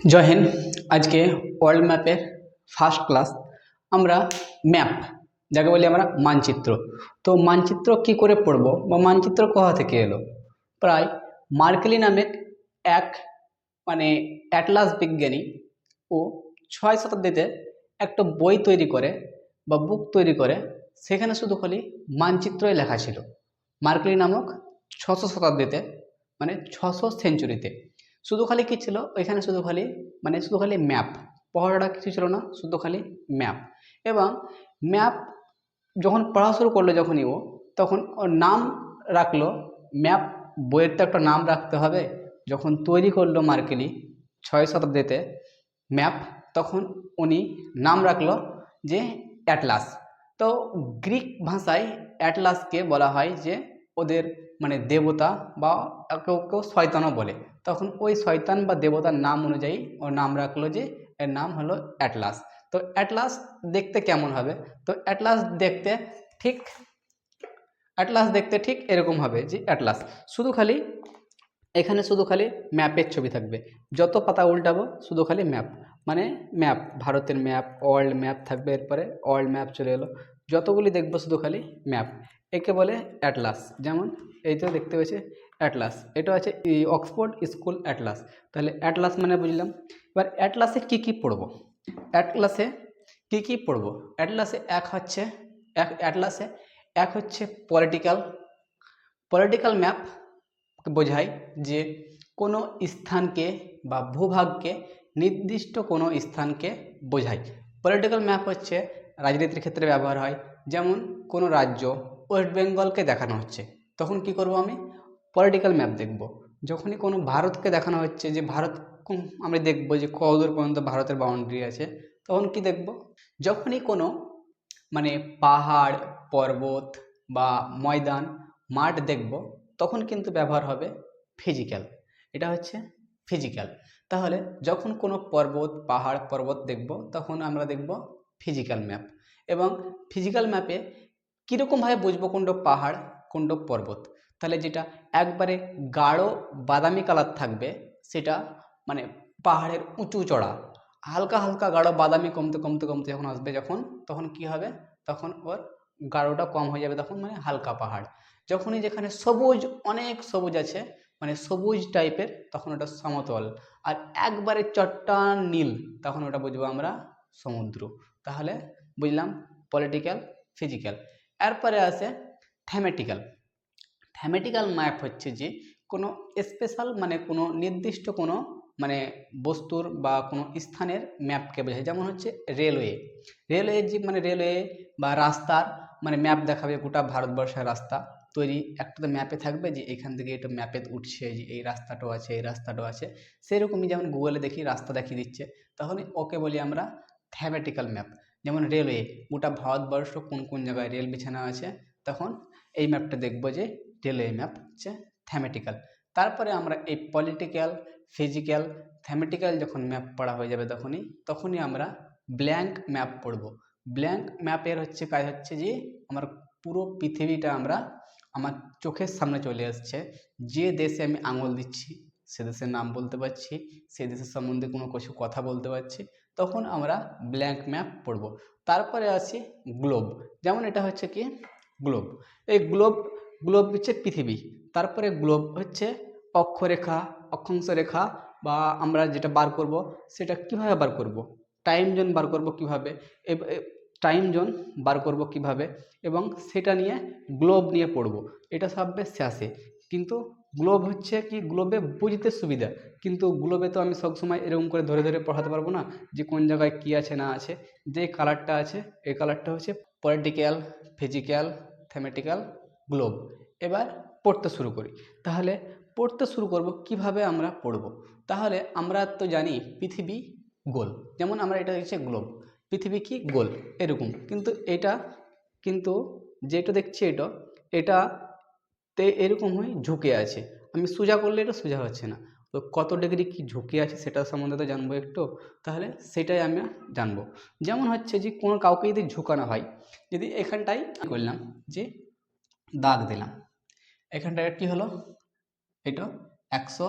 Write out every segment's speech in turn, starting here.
জয় আজকে ওয়ার্ল্ড ম্যাপের first class আমরা ম্যাপ যাকে বলি আমরা মানচিত্র। তো মানচিত্র কি করে পড়ব বা মানচিত্র কোথা থেকে এলো? প্রায় মার্কেলি নামের এক মানে অ্যাটলাস বিজ্ঞানী ও ছয় শতাব্দীতে একটা বই তৈরি করে বা বুক তৈরি করে, সেখানে শুধু খালি মানচিত্রই লেখা ছিল। মার্কেলি নামক ছশো শতাব্দীতে মানে ছশো সেঞ্চুরিতে শুধু খালি কী ছিল? ওইখানে শুধু খালি মানে শুধু খালি ম্যাপ পড়াটা কিছু ছিল না শুধু খালি ম্যাপ এবং ম্যাপ যখন পড়া শুরু করল যখনই ও, তখন ওর নাম রাখল ম্যাপ বইয়ের তো একটা নাম রাখতে হবে। যখন তৈরি করল মার্কেলি ছয় শতাব্দীতে ম্যাপ তখন উনি নাম রাখল যে অ্যাটলাস তো গ্রিক ভাষায় অ্যাটলাসকে বলা হয় যে ওদের মানে দেবতা বা কেউ কেউ শয়তানও বলে। তখন ওই শয়তান বা দেবতার নাম অনুযায়ী ওর নাম রাখল যে এর নাম হলো অ্যাটলাস। তো অ্যাটলাস দেখতে কেমন হবে? তো অ্যাটলাস দেখতে ঠিক, অ্যাটলাস দেখতে ঠিক এরকম হবে যে অ্যাটলাস। শুধু খালি, এখানে শুধু খালি ম্যাপের ছবি থাকবে। যত পাতা উল্টাবো, শুধু খালি ম্যাপ। মানে ম্যাপ, ভারতের ম্যাপ, ওয়ার্ল্ড ম্যাপ থাকবে এরপরে, ওয়ার্ল্ড ম্যাপ চলে এলো। যতগুলি দেখব শুধু খালি ম্যাপ। একে বলে অ্যাটলাস। যেমন এই তো দেখতে পেয়েছে অ্যাটলাস। এটা আছে অক্সফোর্ড স্কুল অ্যাটলাস। তাহলে অ্যাটলাস মানে বুঝলাম। এবার অ্যাটলাসে কী কী পড়ব? অ্যাটলাসে কী কী পড়ব? অ্যাটলাসে এক হচ্ছে এক, অ্যাটলাসে এক হচ্ছে পলিটিক্যাল। পলিটিক্যাল ম্যাপ বোঝায় যে কোনো স্থানকে বা ভূভাগকে, নির্দিষ্ট কোনো স্থানকে বোঝায়। পলিটিক্যাল ম্যাপ হচ্ছে রাজনীতির ক্ষেত্রে ব্যবহার হয়। যেমন কোনো রাজ্য ওয়েস্ট বেঙ্গলকে দেখানো হচ্ছে। তখন কি করব আমি? পলিটিক্যাল ম্যাপ দেখব। যখনই কোনো ভারতকে দেখানো হচ্ছে যে ভারত আমরা দেখব যে কদূর পর্যন্ত ভারতের বাউন্ডারি আছে, তখন কি দেখব? যখনই কোনো মানে পাহাড়, পর্বত বা ময়দান, মাঠ দেখব, তখন কিন্তু ব্যবহার হবে ফিজিক্যাল এটা হচ্ছে ফিজিক্যাল তাহলে যখন কোনো পর্বত, পাহাড়, পর্বত দেখব, তখন আমরা দেখব ফিজিক্যাল ম্যাপ এবং ফিজিক্যাল ম্যাপে কীরকমভাবে বুঝব কোনটা পাহাড় কোনটা পর্বত? তাহলে যেটা একবারে গাঢ় বাদামি কালার থাকবে, সেটা মানে পাহাড়ের উঁচু চড়া। হালকা হালকা গাঢ় বাদামি কমতে কমতে কমতে যখন আসবে যখন, তখন কি হবে? তখন ওর গাঢ়টা কম হয়ে যাবে তখন মানে হালকা পাহাড়। যখনই যেখানে সবুজ, অনেক সবুজ আছে মানে সবুজ টাইপের, তখন ওটা সমতল। আর একবারে চট্টান নীল, তখন ওটা বুঝব আমরা সমুদ্র। তাহলে বুঝলাম পলিটিক্যাল ফিজিক্যাল এরপরে আসে থ্যামেটিক্যাল থ্যামেটিক্যাল ম্যাপ হচ্ছে যে কোনো স্পেশাল মানে কোনো নির্দিষ্ট কোনো মানে বস্তুর বা কোনো স্থানের ম্যাপকে বোঝায়। যেমন হচ্ছে রেলওয়ে রেলওয়ে যে মানে রেলওয়ে বা রাস্তার মানে ম্যাপ দেখাবে গোটা ভারতবর্ষের রাস্তা। তৈরি একটা তো ম্যাপে থাকবে যে এখান থেকে এটা ম্যাপে উঠছে যে এই রাস্তাটাও আছে, এই রাস্তাটাও আছে। সেরকমই যেমন গুগলে দেখি রাস্তা দেখিয়ে দিচ্ছে। তখন ওকে বলি আমরা থ্যামেটিক্যাল ম্যাপ যেমন রেলওয়ে গোটা ভারতবর্ষ কোন কোন জায়গায় রেল বিছানা আছে, তখন এই ম্যাপটা দেখব যে রেলওয়ে ম্যাপ হচ্ছে থ্যামেটিক্যাল তারপরে আমরা এই পলিটিক্যাল ফিজিক্যাল থ্যামেটিক্যাল যখন ম্যাপ পড়া হয়ে যাবে তখনই তখনই আমরা ব্ল্যাঙ্ক ম্যাপ পড়ব। ব্ল্যাঙ্ক ম্যাপের হচ্ছে কাজ হচ্ছে যে আমার পুরো পৃথিবীটা আমরা আমার চোখের সামনে চলে আসছে, যে দেশে আমি আঙুল দিচ্ছি সে দেশের নাম বলতে পারছি, সে দেশের সম্বন্ধে কোনো কিছু কথা বলতে পারছি, তখন আমরা ব্ল্যাঙ্ক ম্যাপ পড়ব। তারপরে আছে গ্লোব যেমন এটা হচ্ছে কি? গ্লোব এই গ্লোব গ্লোব হচ্ছে পৃথিবী, তারপরে গ্লোব হচ্ছে অক্ষরেখা অক্ষাংশ রেখা বা আমরা যেটা বার করব, সেটা কীভাবে বার করব? টাইম জোন বার করব কীভাবে? টাইম জোন বার করব কীভাবে? এবং সেটা নিয়ে গ্লোব নিয়ে পড়ব। এটা সববে শেষে, কিন্তু গ্লোব হচ্ছে কি গ্লোবে বুঝতে সুবিধা। কিন্তু গ্লোবে তো আমি সবসময় এরকম করে ধরে ধরে পড়াতে পারব না যে কোন জায়গায় কী আছে না আছে। যে কালারটা আছে, এই কালারটা হচ্ছে পলিটিক্যাল ফিজিক্যাল থেমেটিক্যাল গ্লোব এবার পড়তে শুরু করি। তাহলে পড়তে শুরু করব কীভাবে আমরা পড়ব? তাহলে আমরা তো জানি পৃথিবী গোল। যেমন আমরা এটা হচ্ছে গ্লোব পৃথিবী কি? গোল। এরকম। কিন্তু এটা, কিন্তু যেটা দেখছি এটা এটা তে এরকম হয়ে ঝুঁকে আছে। আমি সোজা করলে এটা সোজা হচ্ছে না। তো কত ডিগ্রি কি ঝুঁকে আছে সেটা সম্বন্ধে তো জানব একটু। তাহলে সেটাই আমি জানব। যেমন হচ্ছে যে কোনো কাউকে যদি ঝুঁকানো হয়, যদি এখানটাই করলাম যে দাগ দিলাম, এখানটায় কী হলো? এটা একশো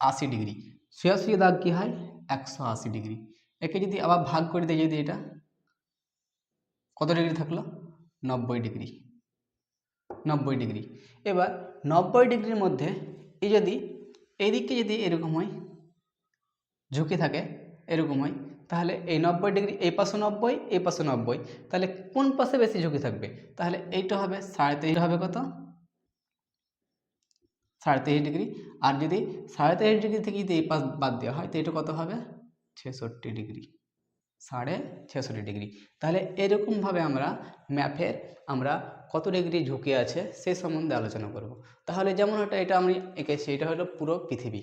আশি ডিগ্রি শুয়ে শুয়ে দাগ কী হয়? একশো আশি ডিগ্রি একে যদি আবার ভাগ করে দিই, যদি এটা কত ডিগ্রি থাকল? নব্বই ডিগ্রি নব্বই ডিগ্রি। এবার নব্বই ডিগ্রির মধ্যে এই যদি এদিকে যদি এরকম হয়, ঝুঁকি থাকে, এরকম হয়, তাহলে এই নব্বই ডিগ্রি, এই পাশে নব্বই, এই পাশে নব্বই, তাহলে কোন পাশে বেশি ঝুঁকি থাকবে? তাহলে এইটা হবে সাড়ে তেইশ হবে কত? সাড়ে তেইশ ডিগ্রি। আর যদি সাড়ে তেইশ ডিগ্রি থেকে যদি এই পাশ বাদ দেওয়া হয়, তো এটা কত হবে? ছেষট্টি ডিগ্রি। সাড়ে ছেষট্টি ডিগ্রি। তাহলে এরকমভাবে আমরা ম্যাপের আমরা কত ডিগ্রি ঝুঁকি আছে সে সম্বন্ধে আলোচনা করব। তাহলে যেমন এটা এটা আমি এঁকেছি, এটা হলো পুরো পৃথিবী।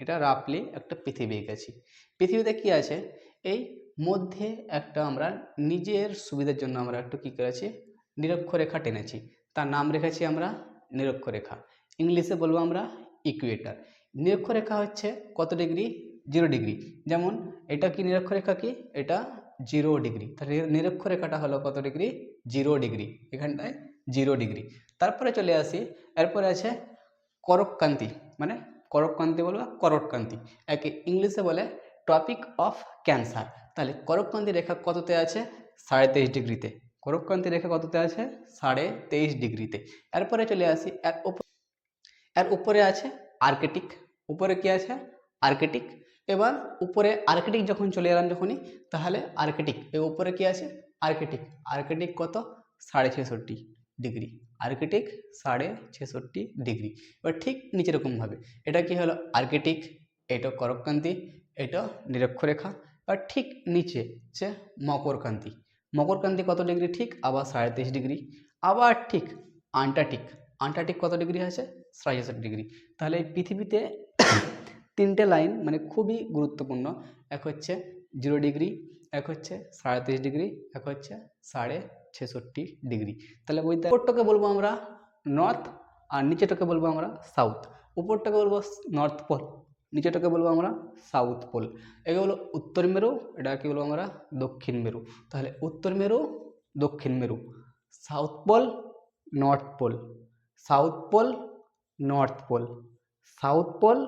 এটা রাফলি একটা পৃথিবী এঁকেছি। পৃথিবীতে কি আছে? এই মধ্যে একটা আমরা নিজের সুবিধার জন্য আমরা একটু কী করেছি? নিরক্ষরেখা টেনেছি। তার নাম রেখেছি আমরা নিরক্ষরেখা। ইংলিশে বলব আমরা ইকুয়েটার নিরক্ষরেখা হচ্ছে কত ডিগ্রি জিরো ডিগ্রি যেমন এটা কি নিরক্ষরেখা কি? এটা জিরো ডিগ্রি তাহলে নিরক্ষরেখাটা হলো কত ডিগ্রি জিরো ডিগ্রি, এখানটায় জিরো ডিগ্রি। তারপরে চলে আসি, এরপরে আছে করককান্তি মানে করককান্তি বলব করটকান্তি একে ইংলিশে বলে টপিক অফ ক্যান্সার। তাহলে করককান্তি রেখা কততে আছে? সাড়ে তেইশ ডিগ্রিতে। করককান্তি রেখা কততে আছে? সাড়ে তেইশ ডিগ্রিতে। এরপরে চলে আসি, এর এর উপরে আছে আর্কেটিক, উপরে কি আছে? আর্কেটিক। এবার উপরে আর্কেটিক যখন চলে এলাম যখনই, তাহলে আর্কেটিক এর উপরে কি আছে? আর্কেটিক আর্কেটিক কত? সাড়ে ছেষট্টি ডিগ্রি। আর্কেটিক সাড়ে ছেষট্টি ডিগ্রি। এবার ঠিক নিচে রকমভাবে এটা কি হলো? আর্কেটিক এটা করককান্তি এটা নিরক্ষরেখা। আর ঠিক নিচে হচ্ছে মকরকান্তি মকরকান্তি কত ডিগ্রি? ঠিক আবার সাড়ে তেইশ ডিগ্রি। আবার ঠিক আন্টার্কটিক। আন্টার্কটিক কত ডিগ্রি আছে সাড়ে ছেষট্টি ডিগ্রি। তাহলে পৃথিবীতে তিনটে লাইন মানে খুবই গুরুত্বপূর্ণ। এক হচ্ছে জিরো ডিগ্রি এক হচ্ছে সাড়ে তেইশ ডিগ্রি, এক হচ্ছে সাড়ে ছেষট্টি ডিগ্রি। তাহলে বইতে উপরটাকে বলব আমরা নর্থ আর নিচেটাকে বলব আমরা সাউথ উপরটাকে বলব নর্থ পোল নিচেটাকে বলব আমরা সাউথ পোল একে বলো উত্তর মেরু, এটাকে বলব আমরা দক্ষিণ মেরু। তাহলে উত্তর মেরু, দক্ষিণ মেরু। South pole north pole south pole north pole south pole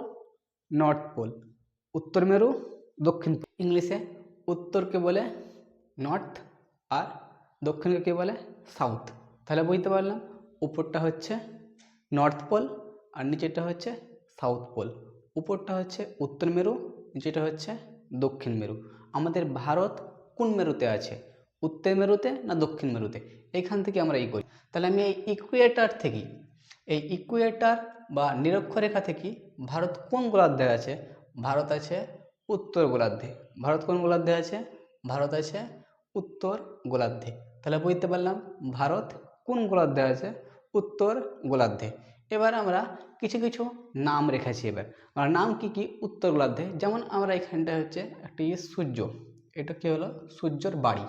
north pole উত্তর মেরু, দক্ষিণ। ইংলিশে উত্তরকে বলে নর্থ আর দক্ষিণকে কে বলে সাউথ। তাহলে বুঝতে পারলাম, উপরটা হচ্ছে নর্থ পোল আর নিচেরটা হচ্ছে সাউথ পোল। উপরটা হচ্ছে উত্তর মেরু নিচেটা হচ্ছে দক্ষিণ মেরু। আমাদের ভারত কোন মেরুতে আছে? উত্তর মেরুতে না দক্ষিণ মেরুতে? এখান থেকে আমরা এই করি। তাহলে আমি এই ইকুয়েটার থেকে, এই ইকুয়েটার বা নিরক্ষরেখা থেকে ভারত কোন গোলার্ধে আছে? ভারত আছে উত্তর গোলার্ধে। ভারত কোন গোলার্ধে আছে? ভারত আছে উত্তর গোলার্ধে। তাহলে বুঝতে পারলাম ভারত কোন গোলার্ধে আছে? উত্তর গোলার্ধে। এবার আমরা কিছু কিছু নাম রেখেছি এবার। আর নাম কি কি? উত্তর গোলার্ধে। যেমন আমরা এখানটায় হচ্ছে একটা সূর্য। এটা কি হলো? সূর্যর বাড়ি।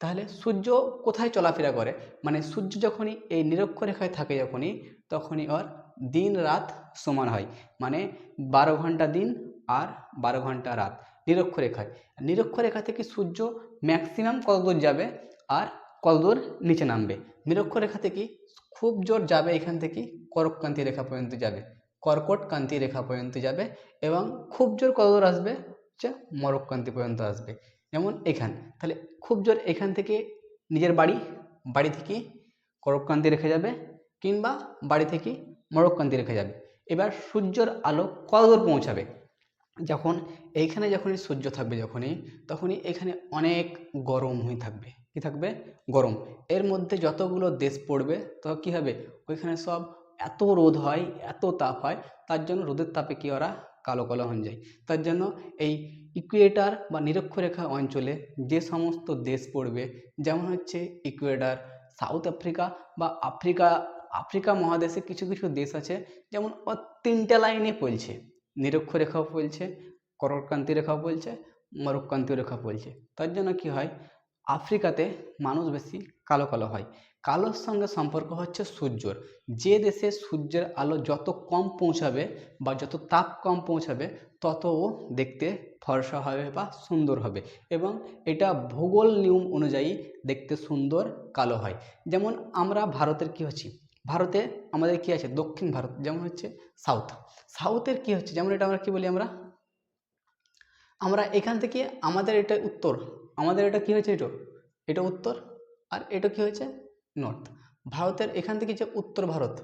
তাহলে সূর্য কোথায় চলাফেরা করে? মানে সূর্য যখনই এই নিরক্ষরেখায় থাকে যখনই, তখনই ওর দিন রাত সমান হয়। মানে বারো ঘণ্টা দিন আর বারো ঘণ্টা রাত। নিরক্ষরেখায়। নিরক্ষরেখা থেকে সূর্য ম্যাক্সিমাম কত দূর যাবে? আর কত দূর নিচে নামবে? নিরক্ষরেখা থেকে খুব জোর যাবে এখান থেকে করককান্তি রেখা পর্যন্ত যাবে। কর্কট কান্তি রেখা পর্যন্ত যাবে এবং খুব জোর কত দূর আসবে? হচ্ছে মরককান্তি পর্যন্ত আসবে। যেমন এখান। তাহলে খুব জোর এখান থেকে নিজের বাড়ি বাড়ি থেকে করককান্তি রেখে যাবে কিংবা বাড়ি থেকে মরককান্তি রেখে যাবে। এবার সূর্যর আলো কত দূর পৌঁছাবে? যখন এইখানে যখনই সূর্য থাকবে যখনই, তখনই এখানে অনেক গরম হয়ে থাকবে। কি থাকবে? গরম। এর মধ্যে যতগুলো দেশ পড়বে, তো কী হবে? ওইখানে সব এত রোদ হয়, এত তাপ হয়, তার জন্য রোদের তাপে কি ওরা কালো কালো হয়ে যায়। তার জন্য এই ইকুয়েটার বা নিরক্ষরেখা অঞ্চলে যে সমস্ত দেশ পড়বে, যেমন হচ্ছে ইকুয়েটার সাউথ আফ্রিকা বা আফ্রিকা আফ্রিকা মহাদেশে কিছু কিছু দেশ আছে, যেমন তিনটা লাইনে পলছে নিরক্ষরেখাও পলছে করকান্তি রেখাও পলছে মরক্কান্তি রেখা পলছে তার জন্য কি হয়? আফ্রিকাতে মানুষ বেশি কালো কালো হয়। কালোর সঙ্গে সম্পর্ক হচ্ছে সূর্যর। যে দেশে সূর্যের আলো যত কম পৌঁছাবে বা যত তাপ কম পৌঁছাবে তত ও দেখতে ফর্সা হবে বা সুন্দর হবে এবং এটা ভূগোল নিয়ম অনুযায়ী দেখতে সুন্দর কালো হয়। যেমন আমরা ভারতের কি হচ্ছি? ভারতে আমাদের কি আছে? দক্ষিণ ভারত, যেমন হচ্ছে সাউথ সাউথের কি হচ্ছে? যেমন এটা আমরা কি বলি আমরা? আমরা এখান থেকে আমাদের এটা উত্তর, আমাদের এটা কি হয়েছে এটা? এটা উত্তর আর এটা কি হয়েছে? নর্থ ভারতের এখান থেকে যে উত্তর ভারত,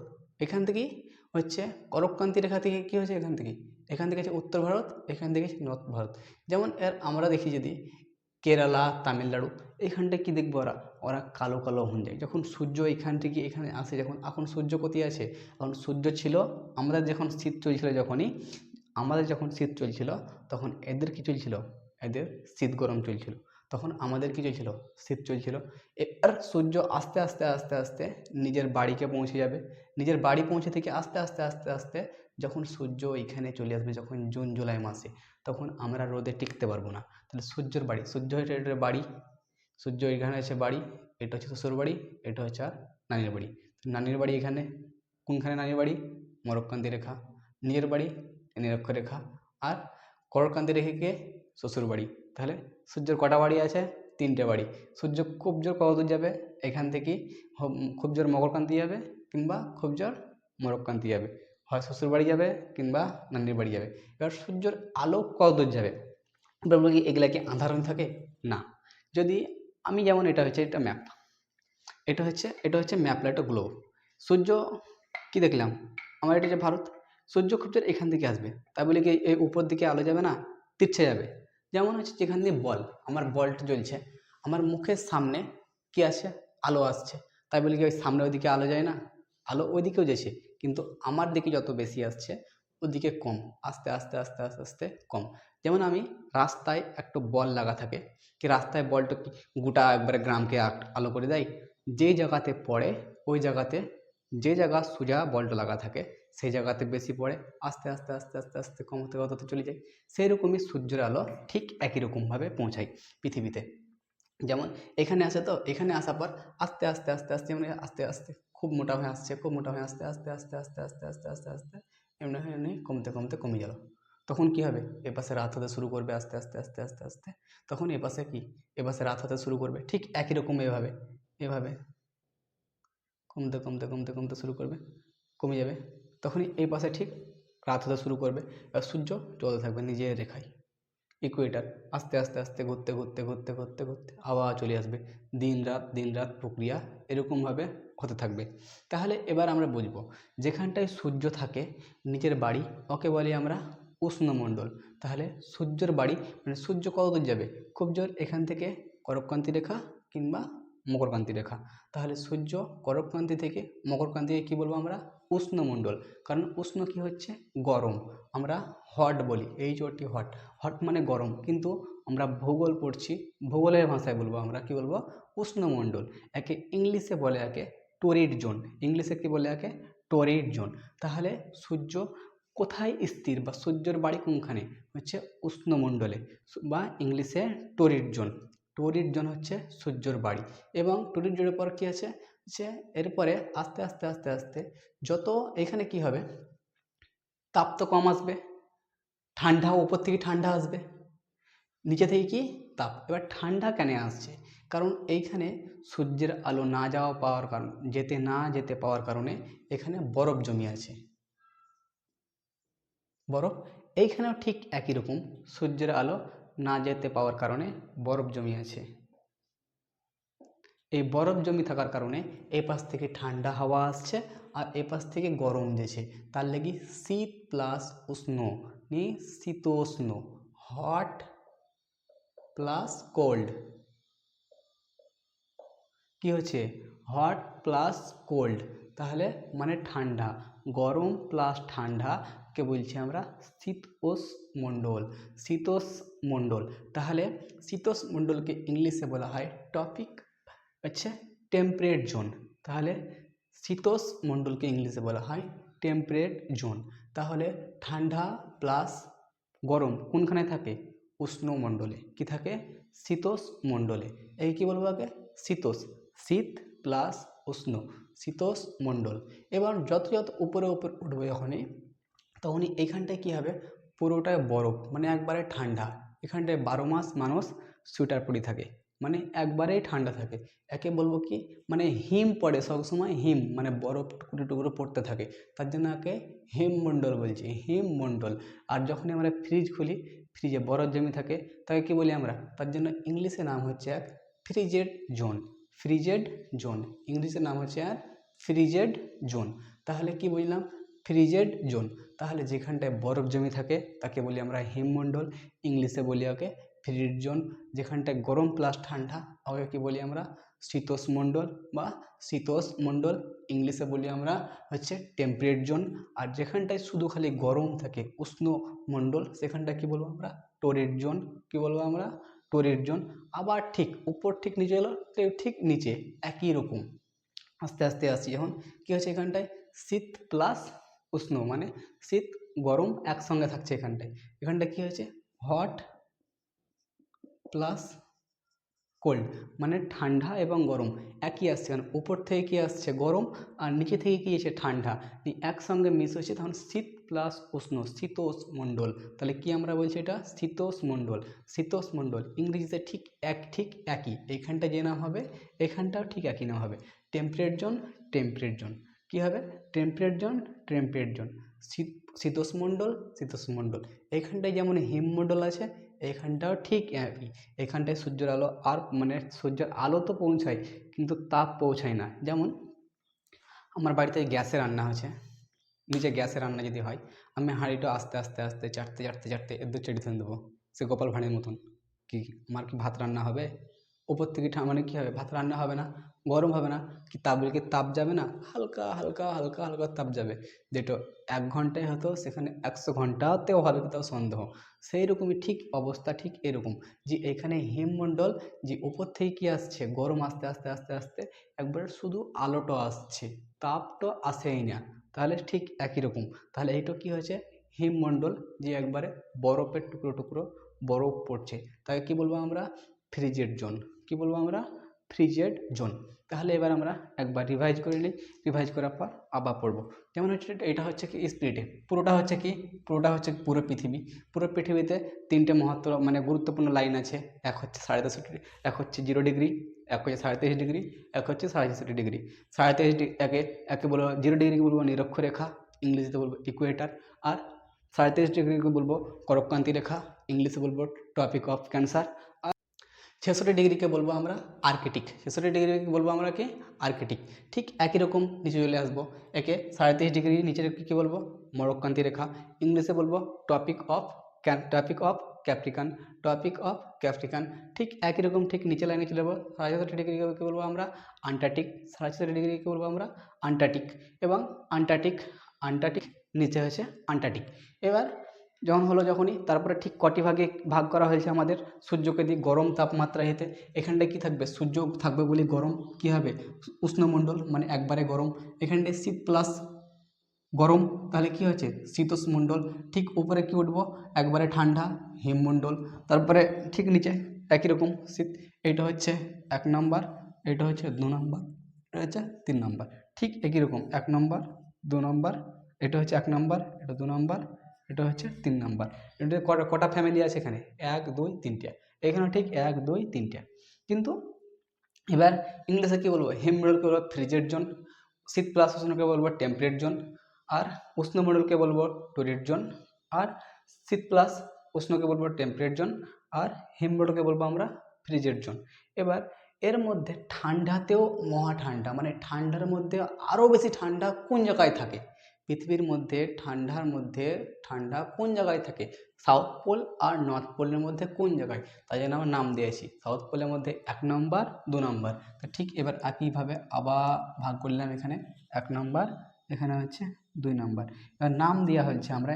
এখান থেকেই হচ্ছে করক্রান্তি রেখা থেকে কি হয়েছে? এখান থেকে এখান থেকে হচ্ছে উত্তর ভারত, এখান থেকে হচ্ছে নর্থ ভারত। যেমন এর আমরা দেখি যদি কেরালা, তামিলনাড়ু, এইখানটায় কী দেখব ওরা? ওরা কালো কালো হয়ে যায়। যখন সূর্য এখান থেকে এখানে আসে, যখন, এখন সূর্য কোথায় আছে? এখন সূর্য ছিল, আমাদের যখন শীত চলছিল যখনই, আমাদের যখন শীত চলছিল, তখন এদের কি চলছিল? এদের শীত গরম চলছিল। তখন আমাদের কি চলছিল? শীত চলছিল। এবার সূর্য আস্তে আস্তে আস্তে আস্তে নিজের বাড়িকে পৌঁছে যাবে। নিজের বাড়ি পৌঁছে থেকে আস্তে আস্তে আস্তে আস্তে যখন সূর্য এখানে চলে আসবে যখন জুন, জুলাই মাসে, তখন আমরা রোদে টিকতে পারব না। তাহলে সূর্যের বাড়ি, সূর্য হচ্ছে এটার বাড়ি, সূর্য এখানে আছে বাড়ি, এটা হচ্ছে শ্বশুর বাড়ি, এটা হচ্ছে আর নানির বাড়ি। নানির বাড়ি এখানে, কোনখানে নানির বাড়ি? মরক্কান্তি রেখা। নিজের বাড়ি, নিরক্ষ রেখা। আর করকান্তি রেখেকে শ্বশুর বাড়ি। তাহলে সূর্যের কটা বাড়ি আছে? তিনটে বাড়ি। সূর্য খুব জোর কত দূর যাবে, এখান থেকে খুব জোর মকরকান্তি যাবে কিংবা খুব জোর মরক্কান্তি যাবে। হয় শ্বশুর বাড়ি যাবে কিংবা নানির বাড়ি যাবে। এবার সূর্যের আলো কত দূর যাবে? বলব কি এগুলা কি আধারণ থাকে? না। যদি আমি যেমন এটা হচ্ছে, এটা ম্যাপ। এটা হচ্ছে এটা হচ্ছে ম্যাপ একটা গ্লোব সূর্য কি দেখলাম? আমার এটা যে ভারত। সূর্য খুব জোর এখান থেকে আসবে। তাই বলে কি, এই উপর দিকে আলো যাবে না? তিরছে যাবে। যেমন হচ্ছে যেখান দিয়ে বল, আমার বলটা জ্বলছে। আমার মুখের সামনে কি আছে? আলো আসছে। তাই বলে কি, ওই সামনে ওইদিকে আলো যায় না? আলো ওইদিকেও যাচ্ছে। কিন্তু আমার দিকে যত বেশি আসছে, ওদিকে কম, আস্তে আস্তে আস্তে আস্তে আস্তে কম। যেমন আমি রাস্তায় একটা বল লাগা থাকে, কি রাস্তায় বলটা গোটা একবারে গ্রামকে আলো করে দেয়, যে জায়গাতে পড়ে, ওই জায়গাতে, যে জায়গা সোজা বলটা লাগা থাকে, সেই জায়গাতে বেশি পড়ে, আস্তে আস্তে আস্তে আস্তে আস্তে কম কমতে কমতে চলে যায় সেই রকমই সূর্যের আলো ঠিক একই রকমভাবে পৌঁছায় পৃথিবীতে। যেমন এখানে আসে তো এখানে আসার পর আস্তে আস্তে আস্তে আস্তে মানে আস্তে আস্তে খুব মোটা হয়ে আসছে খুব মোটা হয়ে আস্তে আস্তে আস্তে আস্তে আস্তে আস্তে আস্তে আস্তে এমনি হয়ে এমনি কমতে কমতে কমে গেল তখন কি হবে এপাশে রাত হতে শুরু করবে আস্তে আস্তে আস্তে আস্তে আস্তে তখন এপাশে কি এপাশে রাত হতে শুরু করবে ঠিক একই রকম এভাবে এভাবে কমতে কমতে কমতে কমতে শুরু করবে কমে যাবে তখনই এই পাশে ঠিক রাত হতে শুরু করবে এবার সূর্য চলতে থাকবে নিজের রেখায় ইকুয়েটার আস্তে আস্তে আস্তে, ঘুরতে ঘুরতে ঘুরতে ঘুরতে ঘুরতে হাওয়া চলে আসবে। দিন রাত দিন রাত প্রক্রিয়া এরকমভাবে হতে থাকবে। তাহলে এবার আমরা বুঝব, যেখানটায় সূর্য থাকে নিজের বাড়ি, ওকে বলি আমরা উষ্ণমণ্ডল। তাহলে সূর্যের বাড়ি মানে সূর্য কত দূর যাবে? খুব জোর এখান থেকে করক্রান্তি রেখা কিংবা মকরকান্তি রেখা। তাহলে সূর্য করক্রান্তি থেকে মকরকান্তিকে কী বলব আমরা? উষ্ণমণ্ডল। কারণ উষ্ণ কি হচ্ছে? গরম। আমরা হট বলি এই জোরটি হট হট মানে গরম। কিন্তু আমরা ভূগোল পড়ছি, ভূগোলের ভাষায় বলব আমরা, কি বলব? উষ্ণমণ্ডল। একে ইংলিশে বলে একে টোরিড জোন। ইংলিশে কি বলে একে? Torrid zone. তাহলে সূর্য কোথায় স্থির বা সূর্যের বাড়ি কোনখানে? হচ্ছে উষ্ণমণ্ডলে বা ইংলিশে টোরিড জোন। টোরিড জোন হচ্ছে সূর্যর বাড়ি এবং টোরিড জোনের পর কী আছে? যে এরপরে আস্তে আস্তে আস্তে আস্তে যত এখানে কি হবে? তাপ তো কম আসবে, ঠান্ডা, উপর থেকে ঠান্ডা আসবে, নিচে থেকে কি? তাপ। এবার ঠান্ডা কেন আসছে? কারণ এইখানে সূর্যের আলো না যাওয়া পাওয়ার কারণ, যেতে না যেতে পাওয়ার কারণে এখানে বরফ জমে আছে। বরফ? এইখানেও ঠিক একই রকম, সূর্যের আলো না যেতে পাওয়ার কারণে বরফ জমি আছে এই বরফ জমি থাকার কারণে এই পাশ থেকে ঠান্ডা হাওয়া আসছে আর এ পাশ থেকে গরম দিয়েছে তার লাগি শীত প্লাস উষ্ণ নি শীতোষ্ণ, হট প্লাস কোল্ড। কি হচ্ছে? হট প্লাস কোল্ড, তাহলে মানে ঠান্ডা, গরম প্লাস ঠান্ডাকে বলছি আমরা? শীতোষ মণ্ডল শীতোষ মণ্ডল তাহলে শীতোষ মণ্ডলকে ইংলিশে বলা হয় টপিক হচ্ছে টেম্পারেট জোন। তাহলে শীতোষ মণ্ডলকে ইংলিশে বলা হয় টেম্পারেট জোন। তাহলে ঠান্ডা প্লাস গরম কোনখানে থাকে? উষ্ণমণ্ডলে কি থাকে? শীতোষ মণ্ডলে এই কি বলব আগে? শীতোষ। শীত প্লাস উষ্ণ। শীতোষ মণ্ডল এবার যত যত উপরে উপরে উঠবে যখনই তখনই এইখানটায় কী হবে? পুরোটাই বরফ মানে একবারে ঠান্ডা। এখানটায় বারো মাস মানুষ সোয়েটার পরে থাকে মানে একবারেই ঠান্ডা থাকে। একে বলব কি? মানে হিম পড়ে সবসময় হিম মানে বরফ টুকরো টুকরো পড়তে থাকে। তার জন্য একে হিমমণ্ডল বলছি হিমমণ্ডল আর যখনই আমরা ফ্রিজ খুলি ফ্রিজে বরফ জমে থাকে, তাকে কি বলি আমরা? তার জন্য ইংলিশে নাম হচ্ছে এক ফ্রিজেড জোন ফ্রিজেড জোন ইংলিশে নাম হচ্ছে এক ফ্রিজেড জোন তাহলে কি বুঝলাম? Frigid zone. তাহলে যেখানটায় বরফ জমে থাকে, তাকে বলি আমরা হিমমণ্ডল ইংলিশে বলি ওকে ফ্রিজ জোন। যেখানটায় গরম প্লাস ঠান্ডা, ওকে কি বলি আমরা? শীতোষ্ণমণ্ডল বা শীতোষ্ণমণ্ডল, ইংলিশে বলি আমরা হচ্ছে টেম্পারেট জোন। আর যেখানটায় শুধু খালি গরম থাকে উষ্ণ মণ্ডল সেখানটা কি বলব আমরা? টোরেট জোন। কি বলব আমরা? টোরেট জোন। আবার ঠিক উপর ঠিক নিচে এলো ঠিক নিচে, একই রকম। আস্তে আস্তে আসি। এখন কী হচ্ছে এখানটায়? শীত প্লাস উষ্ণ মানে শীত, গরম একসঙ্গে থাকছে এখানটায়। এখানটায় কী হয়েছে? হট প্লাস কোল্ড মানে ঠান্ডা এবং গরম। একই আসছে কারণ উপর থেকে কী আসছে? গরম, আর নিচে থেকে কী এসে ঠান্ডা। একসঙ্গে মিশ হয়েছে তখন শীত প্লাস উষ্ণ শীতোষ মণ্ডল তাহলে কি আমরা বলছি এটা? শীতোষ মণ্ডল শীতোষ মণ্ডল ইংরেজিতে ঠিক এক, ঠিক একই। এইখানটা যে নাম হবে, এখানটাও ঠিক একই নাম হবে। টেম্পারেট জোন টেম্পারেট জোন কী হবে? টেম্পারেট জোন টেম্পারেট জোন শীত, শীতোষ্ণমণ্ডল শীতোষ্ণমণ্ডল। এইখানটায় যেমন হিমমণ্ডল আছে, এইখানটাও ঠিক একই। এখানটায় সূর্যের আলো আর মানে সূর্যের আলো তো পৌঁছায়, কিন্তু তাপ পৌঁছায় না। যেমন আমার বাড়িতে গ্যাসে রান্না হচ্ছে নিচে গ্যাসে রান্না যদি হয়, আমি হাঁড়িটা আস্তে আস্তে আস্তে চাটতে চাটতে চাটতে এর চেড়ে ফেলে দেবো, সে গোপাল ভাঁড়ের মতন। কি, আমার কি ভাত রান্না হবে? ওপর থেকে মানে কী হবে? ভাত রান্না হবে না? গরম হবে না, কি তাপ কি তাপ যাবে না? হালকা হালকা হালকা হালকা তাপ যাবে। যেটা এক ঘন্টায় হতো, সেখানে একশো ঘন্টাতেও হবে তাও সন্দেহ। সেই রকমই ঠিক অবস্থা, ঠিক এরকম। যে এখানে হিমমণ্ডল, যে উপর থেকে কী আসছে? গরম আস্তে আস্তে আস্তে আস্তে একবার শুধু আলোটা আসছে, তাপটা আসেই না। তাহলে ঠিক একই রকম। তাহলে এইটা কী হয়েছে? হিমমণ্ডল যে একবারে বরফের টুকরো টুকরো বরফ পড়ছে। তাকে কি বলব আমরা? ফ্রিজের জোন। কি বলব আমরা? ফ্রিজেড জোন তাহলে এবার আমরা একবার রিভাইজ করে নিই। রিভাইজ করার পর আবার পড়ব। যেমন হচ্ছে এটা? হচ্ছে কি স্পিরিটে পুরোটা হচ্ছে কি? পুরোটা হচ্ছে পুরো পৃথিবী। পুরো পৃথিবীতে তিনটে মহত্ব মানে গুরুত্বপূর্ণ লাইন আছে। এক হচ্ছে সাড়ে তেষট্টি ডিগ্রি এক হচ্ছে জিরো ডিগ্রি এক হচ্ছে সাড়ে তেইশ ডিগ্রি এক হচ্ছে সাড়ে ছেষট্টি ডিগ্রি সাড়ে তেইশ একে একে বলব জিরো ডিগ্রিকে বলব নিরক্ষরেখা ইংরেজিতে বলব ইকুয়েটার আর সাড়ে তেইশ ডিগ্রিকে বলব করক্রান্তি রেখা, ইংলিশে বলব টপিক অফ ক্যান্সার ছেষট্টি ডিগ্রিকে বলব আমরা আর্কিটিক ছেষট্টি ডিগ্রিকে বলব আমরা কি? আর্কিটিক ঠিক একই রকম নিচে চলে আসব। একে সাড়ে তেইশ ডিগ্রি, নিচের কী বলব? মরক্কান্তি রেখা। ইংলিশে বলব tropic of tropic of Capricorn tropic of Capricorn ঠিক একই রকম ঠিক নিচে লাইনে চলে যাব। সাড়ে ছেষট্টি ডিগ্রিকে কী বলব আমরা আন্টার্কটিক। সাড়ে ছেষট্টি ডিগ্রিকে বলব আমরা আন্টার্কটিক। এবং আন্টার্কটিক আন্টার্কটিক নিচে হয়েছে আন্টার্কটিক। এবার যখন হলো যখনই, তারপরে ঠিক কটি ভাগে ভাগ করা হয়েছে আমাদের, সূর্যকে দিয়ে গরম তাপমাত্রা হেতে এখানটায় কী থাকবে? সূর্য থাকবে বলে গরম, কী হবে? উষ্ণমণ্ডল মানে একবারে গরম। এখানটায় শীত প্লাস গরম, তাহলে কী হয়েছে? শীতোষ্ণমণ্ডল। ঠিক উপরে কী উঠবো? একবারে ঠান্ডা, হিমমণ্ডল। তারপরে ঠিক নিচে, একই রকম শীত। এইটা হচ্ছে এক নম্বর, এটা হচ্ছে দু নম্বর, এটা হচ্ছে তিন নম্বর। ঠিক একই রকম, এক নম্বর, দু নম্বর, এটা হচ্ছে এক নম্বর, এটা দু নম্বর এটা হচ্ছে তিন নাম্বার। এটা কটা কটা ফ্যামিলি আছে এখানে? এক, দুই, তিনটে। এখানে ঠিক এক, দুই, তিনটে। কিন্তু এবার ইংলিশে কী বলব? হিমমণ্ডলকে বলব ফ্রিজের জোন শীত প্লাস উষ্ণকে বলব টেম্পারেট জোন আর উষ্ণমণ্ডলকে বলব টুরিট জোন আর শীত প্লাস উষ্ণকে বলব টেম্পারেট জোন আর হিমমণ্ডলকে বলব আমরা ফ্রিজের জোন এবার এর মধ্যে ঠান্ডাতেও মহা ঠান্ডা মানে ঠান্ডার মধ্যে আরও বেশি ঠান্ডা কোন জায়গায় থাকে? পৃথিবীর মধ্যে, ঠান্ডার মধ্যে, ঠান্ডা কোন জায়গায় থাকে? সাউথ পোল আর নর্থ পোলের মধ্যে কোন জায়গায়? তাই জন্য আমার নাম দিয়েছি। সাউথ পোলের মধ্যে এক নম্বর দু নম্বর তো ঠিক এবার একইভাবে আবার ভাগ করলাম এখানে। এক নম্বর এখানে হচ্ছে দুই নম্বর এবার নাম দেওয়া হচ্ছে আমরা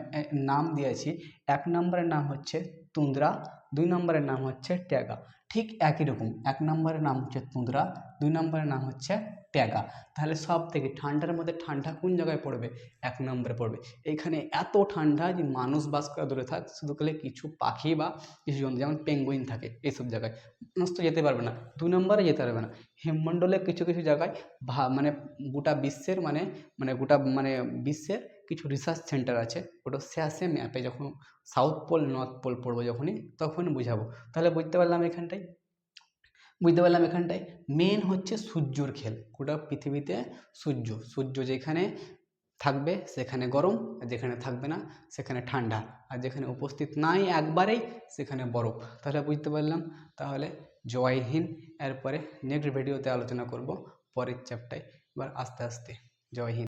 নাম দিয়েছি। এক নম্বরের নাম হচ্ছে তুন্দ্রা দুই নম্বরের নাম হচ্ছে ট্যাগা ঠিক একই রকম। এক নম্বরের নাম হচ্ছে তুন্দ্রা, দুই নম্বরের নাম হচ্ছে ট্যাগা। তাহলে সব থেকে ঠান্ডার মধ্যে ঠান্ডা কোন জায়গায় পড়বে? এক নম্বরে পড়বে। এইখানে এত ঠান্ডা যে মানুষ বাস করা দূরে থাক, শুধু খালি কিছু পাখি বা কিছু জন্তু, যেমন পেঙ্গুইন থাকে এইসব জায়গায়। মানুষ তো যেতে পারবে না। দুই নম্বরে যেতে পারবে না। হিমমণ্ডলে কিছু কিছু জায়গায় ভা মানে গোটা বিশ্বের মানে মানে গোটা মানে বিশ্বের কিছু রিসার্চ সেন্টার আছে, ওটা শেষে ম্যাপে যখন সাউথ পোল নর্থ পোল পড়ব যখনই তখন বুঝাবো। তাহলে বুঝতে পারলাম এখানটায়? বুঝতে পারলাম এখানটায়? মেন হচ্ছে সূর্যর খেল, গোটা পৃথিবীতে সূর্য। সূর্য যেখানে থাকবে, সেখানে গরম, আর যেখানে থাকবে না, সেখানে ঠান্ডা। আর যেখানে উপস্থিত নাই একবারেই, সেখানে বরফ। তাহলে বুঝতে পারলাম? তাহলে জয় হিন্দ। এরপরে নেক্সট ভিডিওতে আলোচনা করব, পরের চ্যাপ্টারে এবার আস্তে আস্তে, জয় হিন্দ।